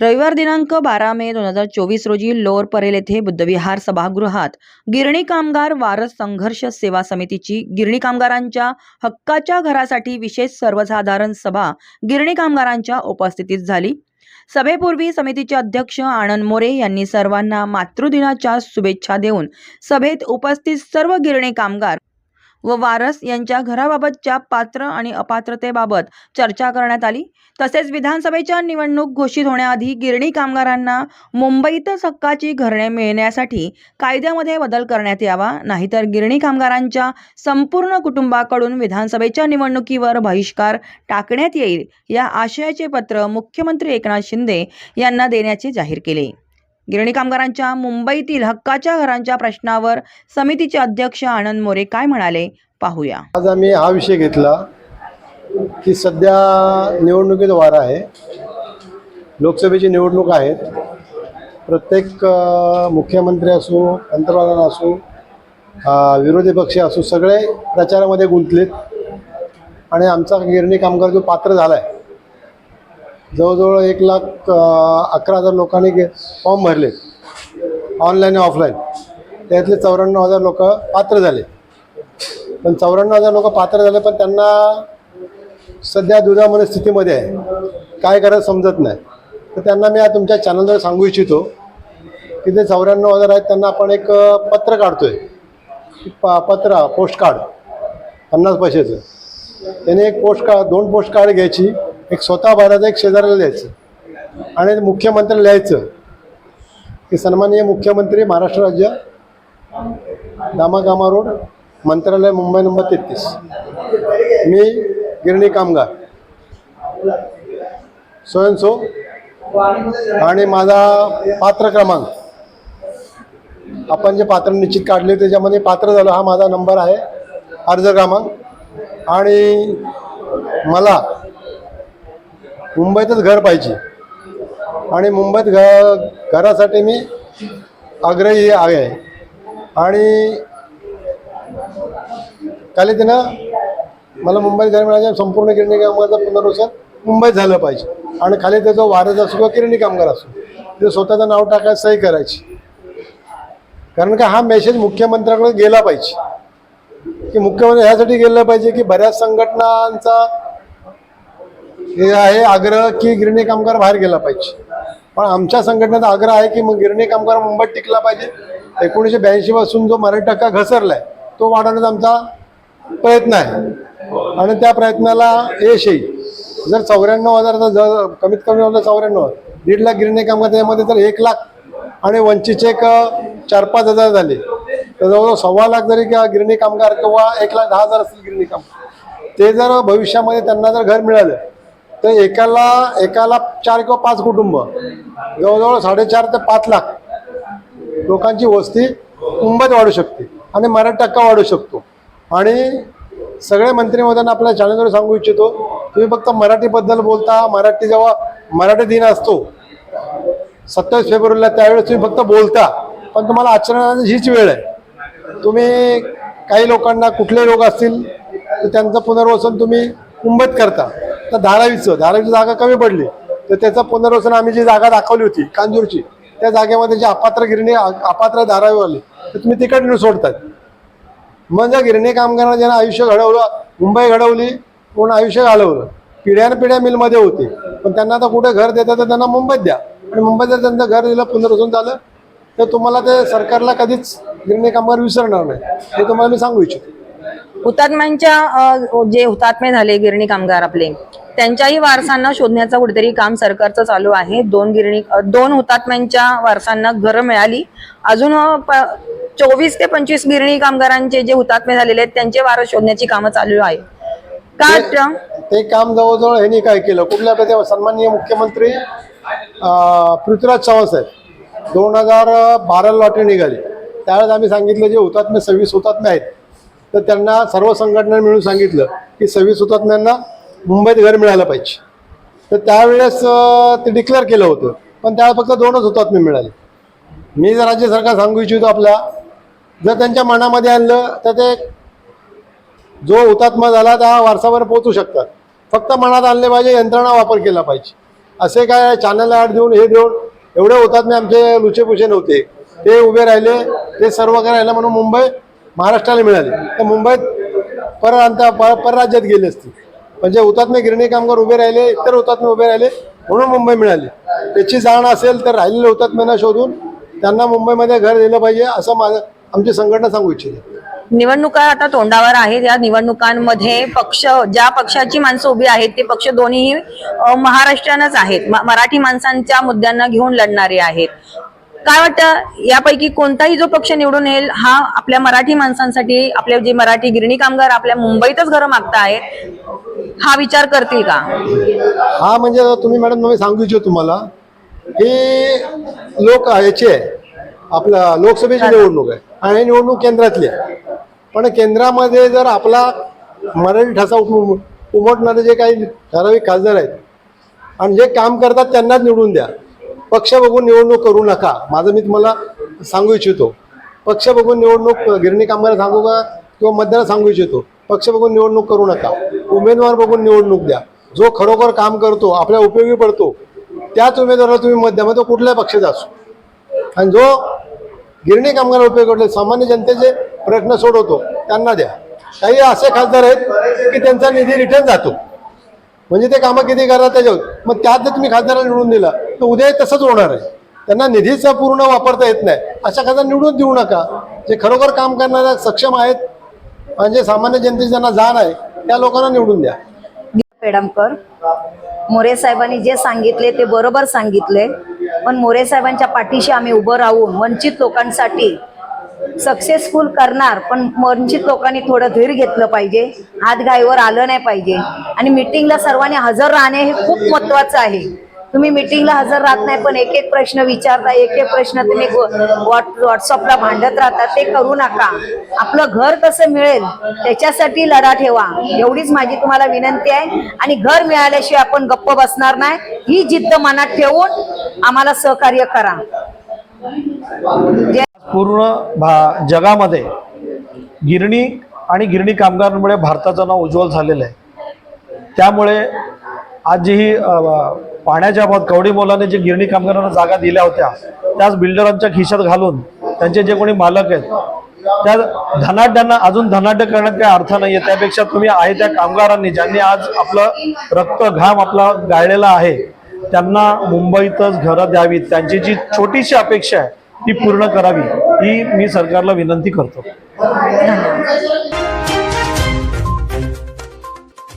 रविवार दिनांक बारा मे दोन हजार चोवीस रोजी लोअर परेल येथे बुद्धविहार सभागृहात गिरणी कामगार वारस संघर्ष सेवा समितीची गिरणी कामगारांच्या हक्काच्या घरासाठी विशेष सर्वसाधारण सभा गिरणी कामगारांच्या उपस्थितीत झाली. सभेपूर्वी समितीचे अध्यक्ष आनंद मोरे यांनी सर्वांना मातृदिनाच्या शुभेच्छा देऊन सभेत उपस्थित सर्व गिरणी कामगार व वारस यांच्या घराबाबतच्या पात्र आणि अपात्रतेबाबत चर्चा करण्यात आली. तसेच विधानसभेच्या निवडणूक घोषित होण्याआधी गिरणी कामगारांना मुंबईतच हक्काची घरणे मिळण्यासाठी कायद्यामध्ये बदल करण्यात यावा नाहीतर गिरणी कामगारांच्या संपूर्ण कुटुंबाकडून विधानसभेच्या निवडणुकीवर बहिष्कार टाकण्यात येईल या आशयाचे पत्र मुख्यमंत्री एकनाथ शिंदे यांना देण्याचे जाहीर केले. गिरणी कामगारांच्या मुंबईतील हक्काच्या घरांच्या प्रश्नावर समितीचे अध्यक्ष आनंद मोरे काय म्हणाले? पाहूया. आज आम्ही हा विषय घेतला की सध्या निवडणुकीत वार आहे. लोकसभेची निवडणूक आहेत. प्रत्येक मुख्यमंत्री असो पंतप्रधान असो विरोधी पक्ष असो सगळे प्रचारामध्ये गुंतलेत. आणि आमचा गिरणी कामगार जो पात्र झाला आहे जवळजवळ एक लाख अकरा हजार लोकांनी फॉर्म भरले. Online offline. त्यातले चौऱ्याण्णव हजार लोक पात्र झाले. पण चौऱ्याण्णव हजार लोक पात्र झाले पण त्यांना सध्या दुधामध्ये स्थितीमध्ये आहे. काय करायचं समजत नाही. तर त्यांना मी आज तुमच्या चॅनलद्वारे सांगू इच्छितो की जे चौऱ्याण्णव हजार आहेत त्यांना आपण एक पत्र पत्र काढतोय. प पत्र पोस्ट कार्ड पन्नास पैशाचं. त्याने एक पोस्ट कार्ड दोन पोस्ट कार्ड घ्यायची. एक स्वतः भरायचं एक शेजाऱ्याला द्यायचं आणि मुख्यमंत्री लिहायचं. की सन्माननीय मुख्यमंत्री महाराष्ट्र राज्य दामागामा रोड मंत्रालय मुंबई नंबर तेहतीस. मी गिरणी कामगार. स्वयंसो आणि माझा पात्र क्रमांक. आपण जे पात्र निश्चित काढले त्याच्यामध्ये पात्र झालो हा माझा नंबर आहे. अर्ज क्रमांक. आणि मला मुंबईतच घर पाहिजे. आणि मुंबईत घ घरासाठी मी आग्रही आहे. आणि काली तिनं मला मुंबईत घर मिळायचं संपूर्ण किरणी कामगाराचं पुनर्वसन मुंबईत झालं पाहिजे. आणि खाली त्याचा वारस असो किंवा किरणी कामगार असो ते स्वतःचं नाव टाकायचं सही करायची. कारण का हा मेसेज मुख्यमंत्र्याकडे गेला पाहिजे. की मुख्यमंत्री ह्यासाठी गेलं पाहिजे की बऱ्याच संघटनांचा हे आहे आग्रह की गिरणी कामगार बाहेर गेला पाहिजे. पण आमच्या संघटनेचा आग्रह आहे की मग गिरणी कामगार मुंबईत टिकला पाहिजे. एकोणीसशे ब्याऐंशी पासून जो मराठी टक्का घसरलाय तो वाढवण्याचा आमचा प्रयत्न आहे. आणि त्या प्रयत्नाला यश येईल. जर चौऱ्याण्णव हजाराचा जर कमीत कमी होतं चौऱ्याण्णव दीड लाख गिरणी कामगार त्यामध्ये जर एक लाख आणि वंचितचे एक चार पाच हजार झाले. तर जवळजवळ सव्वा लाख जरी किंवा गिरणी कामगार किंवा एक लाख दहा हजार असतील गिरणी कामगार ते जर भविष्यामध्ये त्यांना जर घर मिळालं तर एकाला एकाला चार किंवा पाच कुटुंब. जवळजवळ साडेचार ते पाच लाख लोकांची वस्ती मुंबईत वाढू शकते आणि मराठी टक्का वाढू शकतो. आणि सगळे मंत्रिमहोदयांना आपल्या चॅनलवर सांगू इच्छितो तुम्ही फक्त मराठीबद्दल बोलता मराठी जेव्हा मराठी दिन असतो सत्तावीस फेब्रुवारीला त्यावेळेस तुम्ही फक्त बोलता पण तुम्हाला आचरणाची हीच वेळ आहे. तुम्ही काही लोकांना कुठले लोक असतील तर त्यांचं पुनर्वसन तुम्ही मुंबईत करता. तर धारावीचं धारावीची जागा कमी पडली. तर त्याचं पुनर्वसन आम्ही जी जागा दाखवली होती कांजूरची त्या जागेमध्ये जे अपात्र गिरणी अपात्र धारावीवाले तर तुम्ही तिकडून नेऊन सोडतात म्हणजे गिरणी कामगारांना ज्यांना आयुष्य घडवलं मुंबई घडवली कोण आयुष्य घालवलं? पिढ्यान पिढ्या मिलमध्ये होते. पण त्यांना आता कुठे घर देतात तर त्यांना मुंबईत द्या. आणि मुंबईत जर त्यांचं घर दिलं पुनर्वसन झालं तर तुम्हाला ते सरकारला कधीच गिरणी कामगार विसरणार नाही. हे तुम्हाला मी सांगू इच्छितो. हुतात्म्यांच्या जे हुतात्मे झाले गिरणी कामगार आपले त्यांच्याही वारसांना शोधण्याचं कुठेतरी काम सरकारचं चालू आहे. दोन गिरणी दोन हुतात्म्यांच्या वारसांना घरं मिळाली. अजून चोवीस ते पंचवीस गिरणी कामगारांचे जे हुतात्मे झालेले आहेत त्यांचे वारस शोधण्याची कामं चालू आहे का? ते काम जवळजवळ ह्यांनी काय केलं? कुठल्या प्रकारे सन्माननीय मुख्यमंत्री पृथ्वीराज चव्हाण साहेब. दोन हजार बारा लॉटरी निघाली. त्यावेळेस आम्ही सांगितलं जे हुतात्मे सव्वीस हुतात्मे आहेत तर त्यांना सर्व संघटना मिळून सांगितलं की सव्वीस हुतात्म्यांना मुंबईत घर मिळालं पाहिजे. तर त्यावेळेस ते डिक्लेअर केलं होतं. पण त्यावेळेस फक्त दोनच हुतात्मे मिळाले. मी जर राज्य सरकार सांगू इच्छितो आपल्या जर त्यांच्या मनामध्ये आणलं तर ते जो हुतात्मा झाला त्या वारसावर पोहोचू शकतात. फक्त मनात आणले पाहिजे यंत्रणा वापर केला पाहिजे. असे काय चॅनल आठ देऊन हे देऊन एवढे होतात मी आमचे लुचेपुचे नव्हते. ते उभे राहिले ते सर्व करायला राहिलं म्हणून मुंबई महाराष्ट्राला मिळाली. तर मुंबईत पररांता पर परराज्यात गेली असते. म्हणजे हुतात्मे गिरणी कामगार उभे राहिले इतर हुतात्मे उभे राहिले म्हणून मुंबई मिळाली. त्याची जाण असेल तर राहिलेले हुतात्म्यांना शोधून त्यांना मुंबईमध्ये घर दिलं पाहिजे असं माझं आमची संघटना सांगू इच्छिते. निवडणुका आता तोंडावर आहेत. या निवडणुकांमध्ये पक्ष ज्या पक्षाची माणसं उभी आहेत ते पक्ष दोन्ही अ, महाराष्ट्रीयनच आहेत. म- मराठी माणसांच्या मुद्द्यांना घेऊन लढणारे आहेत. काय वाटतं? यापैकी कोणताही जो पक्ष निवडून येईल हा आपल्या मराठी माणसांसाठी आपले जे मराठी गिरणी कामगार आपल्या मुंबईतच घरं मागतायत हा विचार करतील का? हा म्हणजे तुम्ही मॅडम मी सांगू इच्छितो तुम्हाला ही लोक याची आहे. आपला लोकसभेची निवडणूक आहे. आणि निवडणूक केंद्रातली आहे. पण केंद्रामध्ये जर आपला मराठी ठसा उम उमटणारे जे काही ठराविक खासदार आहेत आणि जे काम करतात त्यांनाच निवडून द्या. पक्ष बघून निवडणूक करू नका. माझं मी तुम्हाला सांगू इच्छितो. पक्ष बघून निवडणूक गिरणी कामगार सांगू का? किंवा मतदार सांगू इच्छितो. पक्ष बघून निवडणूक करू नका. उमेदवार बघून निवडणूक द्या. जो खरोखर काम करतो आपल्या उपयोगी पडतो त्याच उमेदवाराला तुम्ही मत द्या. मग तो कुठल्याही पक्षाचा असो. आणि जो गिरणी कामगार उपयोग पडले सामान्य जनतेचे प्रश्न सोडवतो त्यांना द्या. काही असे खासदार आहेत की त्यांचा निधी रिटर्न जातो. म्हणजे ते कामं किती करतात त्याच्यावर. मग त्यात जर तुम्ही खासदाराला निवडून दिला तर उद्या तसंच होणार आहे. त्यांना निधीचा पूर्ण वापरता येत नाही. अशा खासदार निवडून देऊ नका. जे खरोखर काम करणाऱ्या सक्षम आहेत म्हणजे सामान्य जनतेची ज्यांना जाण आहे त्या लोकांना निवडून द्या. पेडमकर मोरे साहेबांनी जे सांगितले ते बरोबर सांगितले. पण मोरे साहेबांच्या पाठीशी आम्ही उभं राहून वंचित लोकांसाठी सक्सेसफुल करणार पण वंचित लोकांनी थोडं धीर घेतलं पाहिजे. हातघाईवर आलं नाही पाहिजे. आणि मिटिंगला सर्वांनी हजर राहणे हे खूप महत्वाचं आहे. तुम्ही मिटिंगला हजर राहत नाही पण एक एक प्रश्न विचारता एक एक प्रश्न तुम्ही व्हॉट व्हॉट्सअपला भांडत राहता ते करू नका. आपलं घर कसं मिळेल त्याच्यासाठी लढा ठेवा. एवढीच माझी तुम्हाला विनंती आहे. आणि घर मिळाल्याशिवाय आपण गप्प बसणार नाही. ही जिद्द मनात ठेवून आम्हाला सहकार्य करा. पूर्ण भा जगामध्ये गिरणी आणि गिरणी कामगारांमुळे भारताचं नाव उज्ज्वल झालेलं आहे. त्यामुळे आज जी ही पाण्याच्या अभावात कवडी मोलाने जे गिरणी कामगारांना जागा दिल्या होत्या त्याच बिल्डरांच्या खिशात घालून त्यांचे जे कोणी मालक आहेत त्या धनाढ्यांना अजून धनाढ्य करण्यात काही अर्थ नाही त्यापेक्षा तुम्ही आहे त्या कामगारांनी ज्यांनी आज आपलं रक्त घाम आपला गाळलेला आहे त्यांना मुंबईतच घरं द्यावीत. त्यांची जी छोटीशी अपेक्षा आहे ती पूर्ण करावी. ही मी सरकारला विनंती करतो.